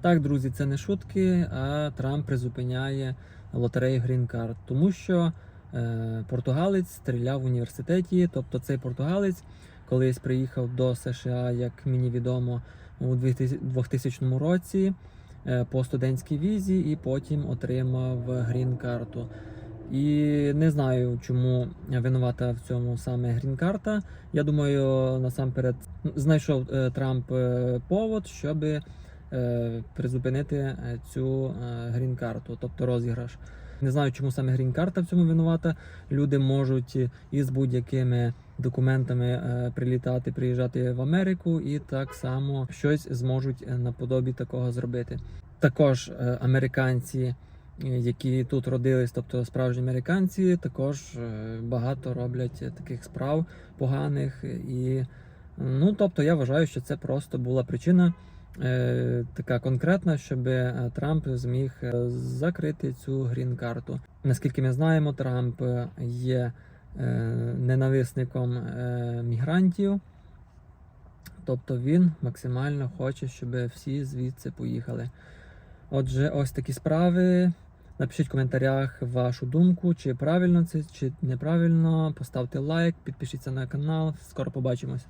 Так, друзі, це не шутки, а Трамп призупиняє лотерею Green Card, тому що е, португалець стріляв в університеті. Тобто цей португалець колись приїхав до США, як мені відомо, у 2000 році е, по студентській візі, і потім отримав Green карту. І не знаю, чому винувата в цьому саме грін-карта. Я думаю, насамперед знайшов е, Трамп е, повод, щоб е, призупинити е, цю е, грін-карту, тобто розіграш. Не знаю, чому саме грін-карта в цьому винувата. Люди можуть із будь-якими документами е, прилітати, приїжджати в Америку, і так само щось зможуть е, наподобі такого зробити. Також е, американці, е, які тут родились, тобто справжні американці, також е, багато роблять е, таких справ поганих. І ну, тобто, я вважаю, що це просто була причина е, така конкретна, щоб е, Трамп зміг е, закрити цю грін-карту. Наскільки ми знаємо, Трамп е, є е, ненависником е, мігрантів. Тобто він максимально хоче, щоб всі звідси поїхали. Отже, ось такі справи. Напишіть в коментарях вашу думку, чи правильно це, чи неправильно. Поставте лайк, підпишіться на канал. Скоро побачимось.